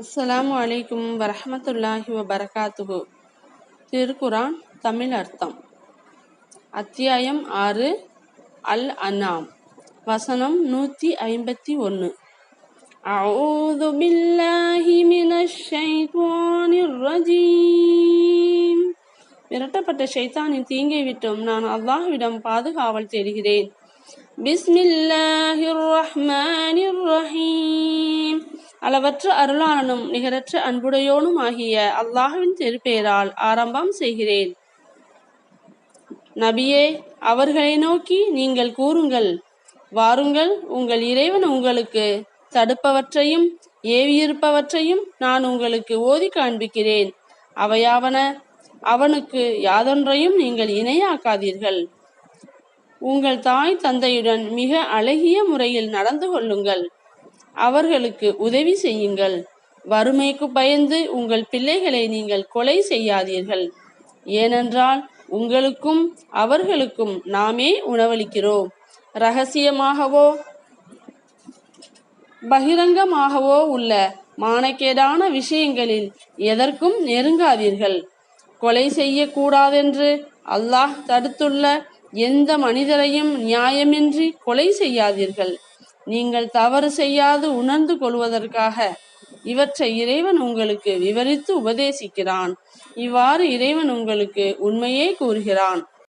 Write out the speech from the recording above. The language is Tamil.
அஸ்ஸலாமு அலைக்கும் வரஹ்மத்துல்லாஹி வபரகாத்துஹு. திருக்குரான் தமிழ் அர்த்தம். அத்தியாயம் ஆறு அல் அனாம் வசனம் நூற்றி ஐம்பத்தி ஒன்று அவுது பில்லாஹி ஷைத்வானிர் ரஜீம் விரட்டப்பட்ட ஷைத்தானின் தீங்கை விட்டும் நான் அல்லாஹ்விடம் பாதுகாவல் தேடுகிறேன். பிஸ்மில்லாஹிர் ரஹ்மானிர் ரஹீம் அளவற்ற அருளாளனும் நிகரற்ற அன்புடையோனும் ஆகிய அல்லாஹுவின் திருப்பெயரால் ஆரம்பம் செய்கிறேன். நபியே அவர்களை நோக்கி நீங்கள் கூறுங்கள். வாருங்கள் உங்கள் இறைவன் உங்களுக்கு தடுப்பவற்றையும் ஏவியிருப்பவற்றையும் நான் உங்களுக்கு ஓதி காண்பிக்கிறேன். அவையாவன அவனுக்கு யாதொன்றையும் நீங்கள் இணையாக்காதீர்கள். உங்கள் தாய் தந்தையுடன் மிக அழகிய முறையில் நடந்து கொள்ளுங்கள். அவர்களுக்கு உதவி செய்யுங்கள். வறுமைக்கு பயந்து உங்கள் பிள்ளைகளை நீங்கள் கொலை செய்யாதீர்கள். ஏனென்றால் உங்களுக்கும் அவர்களுக்கும் நாமே உணவளிக்கிறோம். ரகசியமாகவோ பகிரங்கமாகவோ உள்ள மானக்கேடான விஷயங்களில் எதற்கும் நெருங்காதீர்கள். கொலை செய்யக்கூடாதென்று அல்லாஹ் தடுத்துள்ள எந்த மனிதரையும் நியாயமின்றி கொலை செய்யாதீர்கள். நீங்கள் தவறு செய்யாது உணர்ந்து கொள்வதற்காக. இவற்றை இறைவன் உங்களுக்கு விவரித்து உபதேசிக்கிறான். இவ்வாறு இறைவன் உங்களுக்கு உண்மையே கூறுகிறான்.